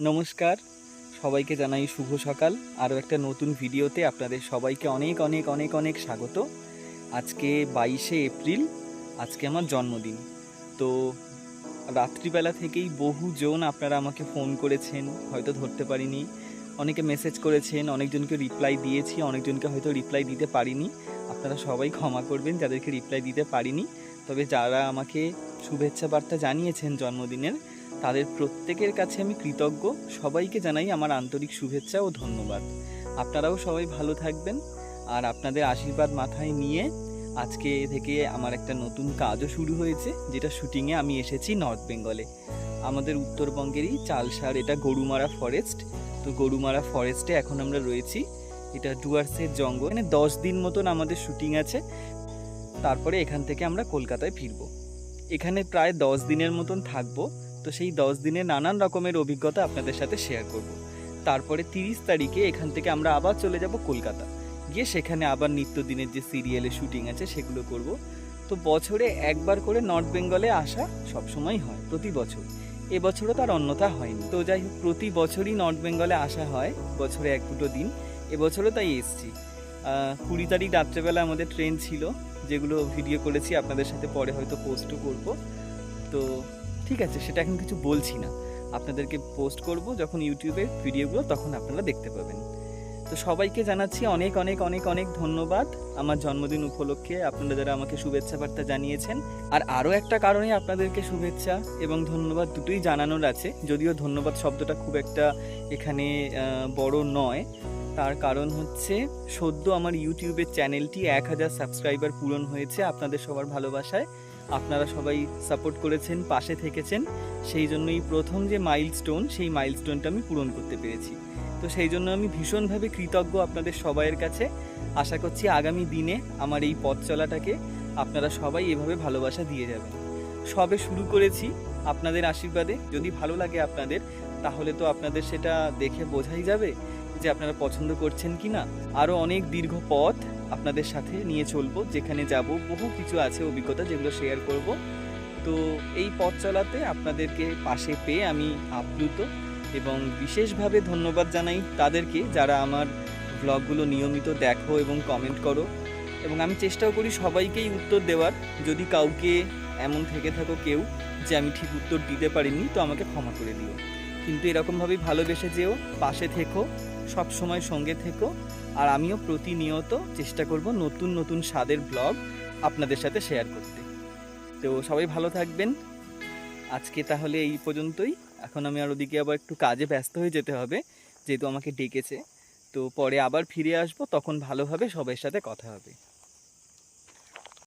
নমস্কার। সবাইকে জানাই শুভ সকাল। আরও একটা নতুন ভিডিওতে আপনাদের সবাইকে অনেক অনেক অনেক অনেক স্বাগত। আজকে বাইশে এপ্রিল, আজকে আমার জন্মদিন। তো রাত্রিবেলা থেকেই বহুজন আপনারা আমাকে ফোন করেছেন, হয়তো ধরতে পারিনি। অনেকে মেসেজ করেছেন, অনেকজনকে রিপ্লাই দিয়েছি, অনেকজনকে হয়তো রিপ্লাই দিতে পারিনি। আপনারা সবাই ক্ষমা করবেন, যাদেরকে রিপ্লাই দিতে পারিনি। তবে যারা আমাকে শুভেচ্ছা বার্তা জানিয়েছেন জন্মদিনের তাদের প্রত্যেকের কাছে আমি কৃতজ্ঞ। সবাইকে জানাই আমার আন্তরিক শুভেচ্ছা ও ধন্যবাদ। আপনারাও সবাই ভালো থাকবেন। আর আপনাদের আশীর্বাদ মাথায় নিয়ে আজকে থেকে আমার একটা নতুন কাজও শুরু হয়েছে, যেটা শুটিংয়ে আমি এসেছি নর্থ বেঙ্গলে। আমাদের উত্তরবঙ্গেরই চালসার, এটা গরুমারা ফরেস্ট। তো গরুমারা ফরেস্টে এখন আমরা রয়েছি। এটা ডুয়ার্সের জঙ্গল। এখানে দশ দিন মতন আমাদের শুটিং আছে। তারপরে এখান থেকে আমরা কলকাতায় ফিরবো। এখানে প্রায় দশ দিনের মতন থাকব। তো সেই দশ দিনে নানান রকমের অভিজ্ঞতা আপনাদের সাথে শেয়ার করব। তারপরে তিরিশ তারিখে এখান থেকে আমরা আবার চলে যাব কলকাতা। গিয়ে সেখানে আবার নিত্যদিনের যে সিরিয়ালের শুটিং আছে সেগুলো করব। তো বছরে একবার করে নর্থ বেঙ্গলে আসা সবসময় হয়, প্রতি বছর। এবছরও তার অন্যথা হয়নি। তো যাই হোক, প্রতি বছরই নর্থ বেঙ্গলে আসা হয়, বছরে এক দুটো দিন। এবছরও তাই এসছি। কুড়ি তারিখ রাত্রেবেলা আমাদের ট্রেন ছিল, যেগুলো ভিডিও করেছি, আপনাদের সাথে পরে হয়তো পোস্টও করব। তো ঠিক আছে, সেটা এখন কিছু বলছি না। আপনাদেরকে পোস্ট করব যখন ইউটিউবে ভিডিওগুলো তখন আপনারা দেখতে পাবেন। তো সবাইকে জানাচ্ছি অনেক অনেক অনেক অনেক ধন্যবাদ আমার জন্মদিন উপলক্ষে। আপনারা যারা আমাকে শুভেচ্ছা বার্তা জানিয়েছেন। আর আরও একটা কারণে আপনাদেরকে শুভেচ্ছা এবং ধন্যবাদ দুটোই জানানোর আছে। যদিও ধন্যবাদ শব্দটা খুব একটা এখানে বড় নয়। তার কারণ হচ্ছে, সদ্য আমার ইউটিউবের চ্যানেলটি এক হাজার সাবস্ক্রাইবার পূরণ হয়েছে আপনাদের সবার ভালোবাসায়। আপনারা সবাই সাপোর্ট করেছেন, পাশে থেকেছেন। সেই জন্যই প্রথম যে মাইলস্টোন সেই মাইলস্টোনটা আমি পূরণ করতে পেরেছি। তো সেই জন্য আমি ভীষণভাবে কৃতজ্ঞ আপনাদের সবাইয়ের কাছে। আশা করছি আগামী দিনে আমার এই পথ চলাটাকে আপনারা সবাই এভাবে ভালোবাসা দিয়ে যাবেন। সবে শুরু করেছি আপনাদের আশীর্বাদে। যদি ভালো লাগে আপনাদের, তাহলে তো আপনাদের সেটা দেখে বোঝাই যাবে যে আপনারা পছন্দ করছেন কি না আরও অনেক দীর্ঘ পথ আপনাদের সাথে নিয়ে চলবো, যেখানে যাব, বহু কিছু আছে, অভিজ্ঞতা যেগুলো শেয়ার করব। তো এই পথ চলাতে আপনাদেরকে পাশে পেয়ে আমি আপ্লুত এবং বিশেষভাবে ধন্যবাদ জানাই তাদেরকে যারা আমার ব্লগগুলো নিয়মিত দেখো এবং কমেন্ট করো। এবং আমি চেষ্টাও করি সবাইকেই উত্তর দেওয়ার। যদি কাউকে এমন থেকে থাকো কেউ যে আমি ঠিক উত্তর দিতে পারিনি, তো আমাকে ক্ষমা করে দিও। কিন্তু এরকমভাবেই ভালোবেসে যেও, পাশে থেকো। সব সময় সঙ্গে থেকো। আর আমিও প্রতিনিয়ত চেষ্টা করব নতুন নতুন স্বাদের ব্লগ আপনাদের সাথে শেয়ার করতে। তো সবাই ভালো থাকবেন। আজকে তাহলে এই পর্যন্তই। এখন আমি আর ওদিকে আবার একটু কাজে ব্যস্ত হয়ে যেতে হবে, যেহেতু আমাকে ডেকেছে। তো পরে আবার ফিরে আসব, তখন ভালোভাবে সবার সাথে কথা হবে।